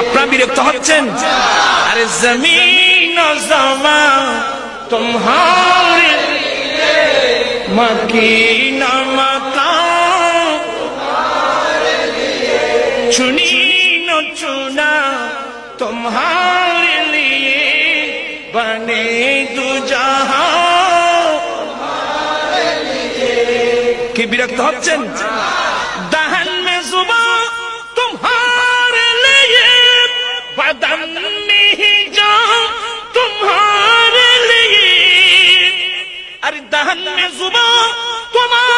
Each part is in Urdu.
আপনারা বিরক্ত হচ্ছেন আরে জমিন তোমার মকিনা মাতা চুনি চুনা তোমার بنے دو جہاں۔ کہ বিরক্ত হচ্ছেন دہن میں زبان تمہارے لیے، بدن نہیں جا تمہارے لیے۔ ارے دہن میں زبان تمہارے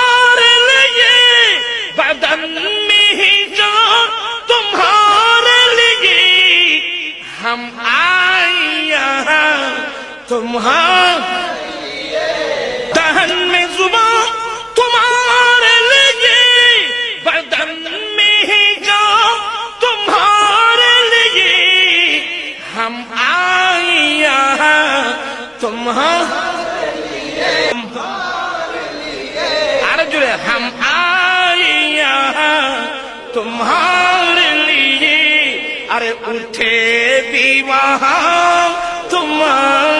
تمہاری دہن میں زبان تمہارے لیے بدن میں ہی جان تمہارے لیے ہم آئیا تمہارے لیے ارے جڑے ہم آئیا تمہارے لیے ارے، اٹھے بھی وہاں تمہارے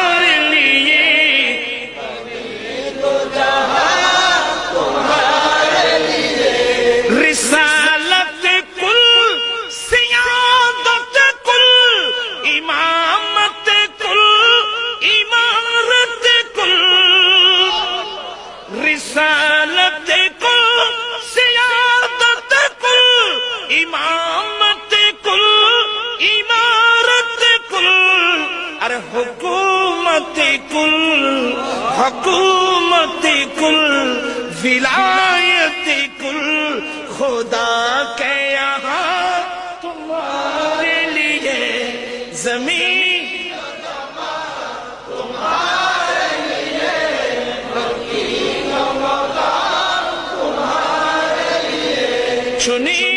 امامت کل، عمارت کل، ارے حکومت کل حکومت کل، ولایت کل، خدا کے یہاں تمہارے لیے زمین۔ چنی